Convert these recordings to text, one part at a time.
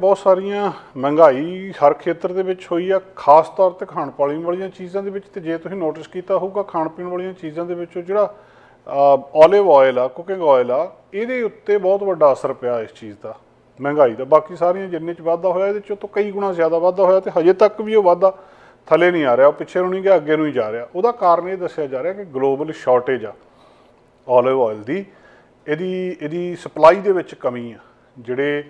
ਬਹੁਤ ਸਾਰੀਆਂ ਮਹਿੰਗਾਈ ਹਰ ਖੇਤਰ ਦੇ ਵਿੱਚ ਹੋਈ ਆ, ਖਾਸ ਤੌਰ ਤੇ ਖਾਣ ਪਾਣ ਵਾਲੀਆਂ ਚੀਜ਼ਾਂ ਦੇ ਵਿੱਚ ਤੇ ਜੇ ਤੁਸੀਂ ਨੋਟਿਸ ਕੀਤਾ ਹੋਊਗਾ, ਖਾਣ ਪੀਣ ਵਾਲੀਆਂ ਚੀਜ਼ਾਂ ਦੇ ਵਿੱਚੋਂ ਜਿਹੜਾ ਓਲਿਵ ਆਇਲ ਆ ਕੁਕਿੰਗ ਆਇਲ ਆ, ਇਹਦੇ ਉੱਤੇ ਬਹੁਤ ਵੱਡਾ ਅਸਰ ਪਿਆ ਇਸ ਚੀਜ਼ ਦਾ, ਮਹਿੰਗਾਈ ਦਾ। ਬਾਕੀ ਸਾਰੀਆਂ ਜਿੰਨੇ ਚ ਵਾਧਾ ਹੋਇਆ, ਇਹਦੇ ਚੋਂ ਤਾਂ ਕਈ ਗੁਣਾ ਜ਼ਿਆਦਾ ਵਾਧਾ ਹੋਇਆ ਤੇ ਹਜੇ ਤੱਕ ਵੀ ਉਹ ਵਾਧਾ ਥੱਲੇ ਨਹੀਂ ਆ ਰਿਹਾ, ਉਹ ਪਿੱਛੇ ਨੂੰ ਨਹੀਂ ਗਿਆ, ਅੱਗੇ ਨੂੰ ਹੀ ਜਾ ਰਿਹਾ। ਉਹਦਾ ਕਾਰਨ ਇਹ ਦੱਸਿਆ ਜਾ ਰਿਹਾ ਕਿ ਗਲੋਬਲ ਸ਼ਾਰਟੇਜ ਆ ਓਲਿਵ ਆਇਲ ਦੀ। ਇਹਦੀ ਇਹਦੀ ਸਪਲਾਈ ਦੇ ਵਿੱਚ ਕਮੀ ਆ, ਜਿਹੜੇ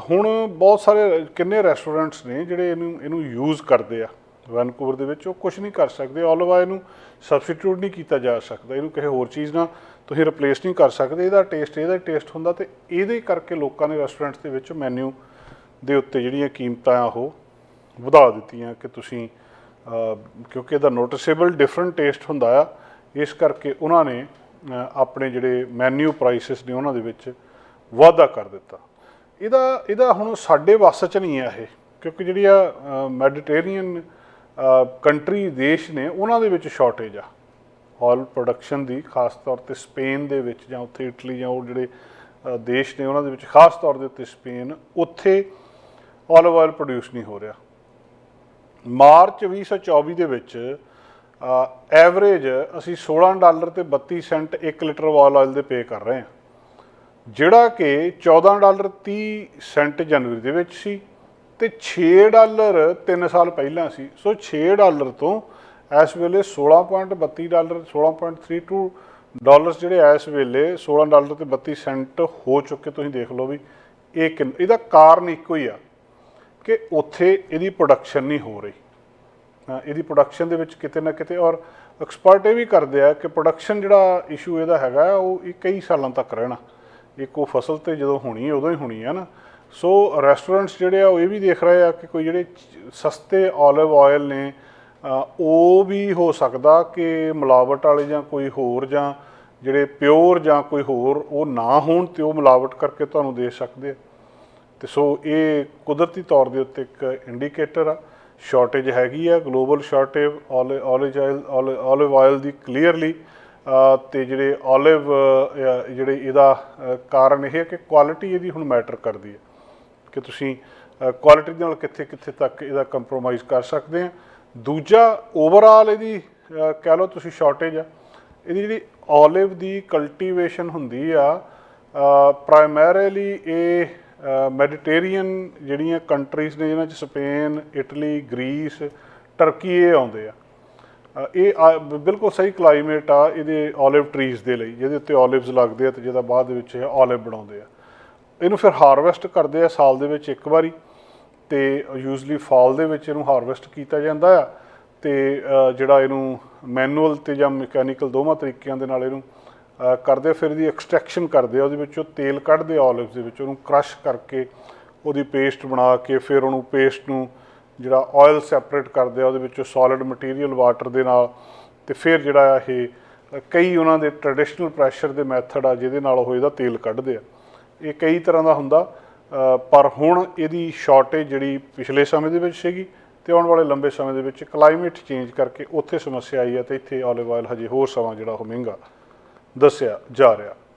ਹੁਣ ਬਹੁਤ ਸਾਰੇ ਕਿੰਨੇ ਰੈਸਟੋਰੈਂਟਸ ਨੇ ਜਿਹੜੇ ਇਹਨੂੰ ਇਹਨੂੰ ਯੂਜ਼ ਕਰਦੇ ਆ। ਵੈਨਕੂਵਰ ਦੇ ਵਿੱਚ ਉਹ ਕੁਝ ਨਹੀਂ ਕਰ ਸਕਦੇ 올ਿਵ ਆਇਲ ਨੂੰ ਸਬਸਟੀਟਿਊਟ ਨਹੀਂ ਕੀਤਾ ਜਾ ਸਕਦਾ। ਇਹਨੂੰ ਕਿਸੇ ਹੋਰ ਚੀਜ਼ ਨਾਲ ਤੁਸੀਂ ਰਿਪਲੇਸ ਨਹੀਂ ਕਰ ਸਕਦੇ। ਇਹਦਾ ਟੇਸਟ ਇਹਦਾ ਟੇਸਟ ਹੁੰਦਾ ਤੇ ਇਹਦੇ ਕਰਕੇ ਲੋਕਾਂ ਨੇ ਰੈਸਟੋਰੈਂਟਸ ਦੇ ਵਿੱਚ ਮੈਨੂ ਦੇ ਉੱਤੇ ਜਿਹੜੀਆਂ ਕੀਮਤਾਂ ਆ ਉਹ ਵਧਾ ਦਿੱਤੀਆਂ ਕਿ ਤੁਸੀਂ ਕਿਉਂਕਿ ਇਹਦਾ ਨੋਟਿਸੇਬਲ ਡਿਫਰੈਂਟ ਟੇਸਟ ਹੁੰਦਾ ਆ। ਇਸ ਕਰਕੇ ਉਹਨਾਂ ਨੇ ਆਪਣੇ ਜਿਹੜੇ ਮੈਨੂ ਪ੍ਰਾਈਸਸ ਨੇ ਉਹਨਾਂ ਦੇ ਵਿੱਚ ਵਾਧਾ ਕਰ ਦਿੱਤਾ। ਇਹਦਾ ਇਹਦਾ ਹੁਣ ਸਾਡੇ ਵੱਸ 'ਚ ਨਹੀਂ ਆ ਇਹ, ਕਿਉਂਕਿ ਜਿਹੜੀ ਆ ਮੈਡੀਟੇਰੀਅਨ ਕੰਟਰੀ ਦੇਸ਼ ਨੇ, ਉਹਨਾਂ ਦੇ ਵਿੱਚ ਸ਼ਾਰਟੇਜ ਆ। ਆਇਲ ਪ੍ਰੋਡਕਸ਼ਨ ਦੀ ਖਾਸ ਤੌਰ ਤੇ ਸਪੇਨ ਦੇ ਵਿੱਚ ਜਾਂ ਉੱਥੇ ਇਟਲੀ ਜਾਂ ਉਹ ਜਿਹੜੇ ਦੇਸ਼ ਨੇ ਉਹਨਾਂ ਦੇ ਵਿੱਚ ਖਾਸ ਤੌਰ ਦੇ ਉੱਤੇ ਸਪੇਨ, ਉੱਥੇ ਆਲਿਵ ਆਇਲ ਪ੍ਰੋਡਿਊਸ ਨਹੀਂ ਹੋ ਰਿਹਾ। ਮਾਰਚ 2024 ਦੇ ਵਿੱਚ ਐਵਰੇਜ ਅਸੀਂ 16 ਡਾਲਰ ਤੇ 32 ਸੈਂਟ 1 ਲੀਟਰ ਆਇਲ ਆਇਲ ਦੇ ਪੇ ਕਰ ਰਹੇ ਹਾਂ। ਜਿਹੜਾ ਕਿ 14 ਡਾਲਰ 30 ਸੈਂਟ ਜਨਵਰੀ ਦੇ ਵਿੱਚ ਸੀ ਤੇ 6 ਡਾਲਰ 3 ਸਾਲ ਪਹਿਲਾਂ ਸੀ। ਸੋ 6 ਡਾਲਰ ਤੋਂ ਇਸ ਵੇਲੇ 16.32 ਡਾਲਰ 16.32 ਡਾਲਰਸ ਜਿਹੜੇ ਇਸ ਵੇਲੇ 16 ਡਾਲਰ ਤੇ 32 ਸੈਂਟ ਹੋ ਚੁੱਕੇ, ਤੁਸੀਂ ਦੇਖ ਲਓ ਵੀ ਇਹ ਕਿੰਨ- ਇਹਦਾ ਕਾਰਨ ਇੱਕੋ ਹੀ ਆ ਕਿ ਉੱਥੇ ਇਹਦੀ ਪ੍ਰੋਡਕਸ਼ਨ ਨਹੀਂ ਹੋ ਰਹੀ। ਇਹਦੀ ਪ੍ਰੋਡਕਸ਼ਨ ਦੇ ਵਿੱਚ ਕਿਤੇ ਨਾ ਕਿਤੇ ਔਰ ਐਕਸਪਰਟ ਇਹ ਵੀ ਕਰਦੇ ਆ ਕਿ ਪ੍ਰੋਡਕਸ਼ਨ ਜਿਹੜਾ ਇਸ਼ੂ ਇਹਦਾ ਹੈਗਾ, ਉਹ ਕਈ ਸਾਲਾਂ ਤੱਕ ਰਹਿਣਾ। ਇੱਕ ਉਹ ਫਸਲ ਤੇ ਜਦੋਂ ਹੋਣੀ ਹੈ, ਉਦੋਂ ਹੀ ਹੋਣੀ ਹੈ ਨਾ। ਸੋ ਰੈਸਟੋਰੈਂਟਸ ਜਿਹੜੇ ਆ, ਉਹ ਇਹ ਵੀ ਦੇਖ ਰਹੇ ਆ ਕਿ ਕੋਈ ਜਿਹੜੇ ਸਸਤੇ 올ਿਵ ਆਇਲ ਨੇ ਉਹ ਵੀ ਹੋ ਸਕਦਾ ਕਿ ਮਿਲਾਵਟ ਵਾਲੇ ਜਾਂ ਕੋਈ ਹੋਰ ਜਾਂ ਜਿਹੜੇ ਪਿਓਰ ਜਾਂ ਕੋਈ ਹੋਰ ਉਹ ਨਾ ਹੋਣ ਤੇ ਉਹ ਮਿਲਾਵਟ ਕਰਕੇ ਤੁਹਾਨੂੰ ਦੇ ਸਕਦੇ ਆ। ਤੇ ਸੋ ਇਹ ਕੁਦਰਤੀ ਤੌਰ ਦੇ ਉੱਤੇ ਇੱਕ ਇੰਡੀਕੇਟਰ ਆ। ਸ਼ਾਰਟੇਜ ਹੈਗੀ ਆ ਗਲੋਬਲ ਸ਼ਾਰਟੇਜ ਆਲਿਵ ਆਇਲ ਦੀ ਕਲੀਅਰਲੀ ਤੇ ਜਿਹੜੇ 올ਿਵ ਜਿਹੜੇ ਇਹਦਾ ਕਾਰਨ ਇਹ ਹੈ ਕਿ ਕੁਆਲਿਟੀ ਇਹਦੀ ਹੁਣ ਮੈਟਰ ਕਰਦੀ ਹੈ। ਕਿ ਤੁਸੀਂ ਕੁਆਲਿਟੀ ਦੇ ਨਾਲ ਕਿੱਥੇ ਕਿੱਥੇ ਤੱਕ ਇਹਦਾ ਕੰਪਰੋਮਾਈਜ਼ ਕਰ ਸਕਦੇ ਆ ਦੂਜਾ ਓਵਰਆਲ ਇਹਦੀ ਕਹਿ ਲਓ ਤੁਸੀਂ ਸ਼ਾਰਟੇਜ ਆ। ਇਹਦੀ ਜਿਹੜੀ 올ਿਵ ਦੀ ਕਲਟੀਵੇਸ਼ਨ ਹੁੰਦੀ ਆ ਪ੍ਰਾਇਮਰੀਲੀ ਇਹ ਮੈਡੀਟੇਰੀਅਨ ਜਿਹੜੀਆਂ ਕੰਟਰੀਜ਼ ਨੇ, ਜਿਨ੍ਹਾਂ ਚ ਸਪੇਨ ਇਟਲੀ ਗ੍ਰੀਸ ਟਰਕੀ ਇਹ ਆਉਂਦੇ ਆ। ਇਹ ਬਿਲਕੁਲ ਸਹੀ ਕਲਾਈਮੇਟ ਆ ਇਹਦੇ olive trees ਦੇ ਲਈ, ਜਿਹਦੇ ਉੱਤੇ olives ਲੱਗਦੇ ਆ ਤੇ ਜਿਹਦਾ ਬਾਅਦ ਦੇ ਵਿੱਚ ਇਹ ਬਣਾਉਂਦੇ ਆ। ਇਹਨੂੰ ਫਿਰ ਹਾਰਵੈਸਟ ਕਰਦੇ ਆ ਸਾਲ ਦੇ ਵਿੱਚ ਇੱਕ ਵਾਰੀ ਤੇ ਯੂਜੂਲੀ ਫਾਲ ਦੇ ਵਿੱਚ ਇਹਨੂੰ ਹਾਰਵੈਸਟ ਕੀਤਾ ਜਾਂਦਾ ਆ ਤੇ ਜਿਹੜਾ ਇਹਨੂੰ ਮੈਨੂਅਲ ਤੇ ਜਾਂ ਮਕੈਨੀਕਲ ਦੋਵਾਂ ਤਰੀਕਿਆਂ ਦੇ ਨਾਲ ਇਹਨੂੰ ਕਰਦੇ ਫਿਰ ਇਹਦੀ ਐਕਸਟ੍ਰੈਕਸ਼ਨ ਕਰਦੇ ਆ, ਉਹਦੇ ਵਿੱਚੋਂ ਤੇਲ ਕੱਢਦੇ ਆ olives ਦੇ ਵਿੱਚ, ਉਹਨੂੰ ਕਰਸ਼ ਕਰਕੇ ਉਹਦੀ ਪੇਸਟ ਬਣਾ ਕੇ ਫਿਰ ਉਹਨੂੰ ਪੇਸਟ ਨੂੰ ਜਿਹੜਾ ਆਇਲ ਸੈਪਰੇਟ ਕਰਦੇ ਆ, ਉਹਦੇ ਵਿੱਚੋਂ ਸੋਲਿਡ ਮਟੀਰੀਅਲ ਵਾਟਰ ਦੇ ਨਾਲ, ਤੇ ਫਿਰ ਜਿਹੜਾ ਆ ਇਹ, ਕਈ ਉਹਨਾਂ ਦੇ ਟ੍ਰੈਡੀਸ਼ਨਲ ਪ੍ਰੈਸ਼ਰ ਦੇ ਮੈਥਡ ਆ, ਜਿਹਦੇ ਨਾਲ ਉਹ ਇਹਦਾ ਤੇਲ ਕੱਢਦੇ ਆ। ਇਹ ਕਈ ਤਰ੍ਹਾਂ ਦਾ ਹੁੰਦਾ ਪਰ ਹੁਣ ਇਹਦੀ ਸ਼ਾਰਟੇਜ ਜਿਹੜੀ ਪਿਛਲੇ ਸਮੇਂ ਦੇ ਵਿੱਚ ਸੀਗੀ, ਤੇ ਆਉਣ ਵਾਲੇ ਲੰਬੇ ਸਮੇਂ ਦੇ ਵਿੱਚ ਕਲਾਈਮੇਟ ਚੇਂਜ ਕਰਕੇ ਉੱਥੇ ਸਮੱਸਿਆ ਆਈ ਹੈ ਤੇ ਇੱਥੇ 올ਿਵ ਆਇਲ ਹਜੇ ਹੋਰ ਸਮਾਂ ਜਿਹੜਾ ਉਹ ਮਹਿੰਗਾ ਦੱਸਿਆ ਜਾ ਰਿਹਾ।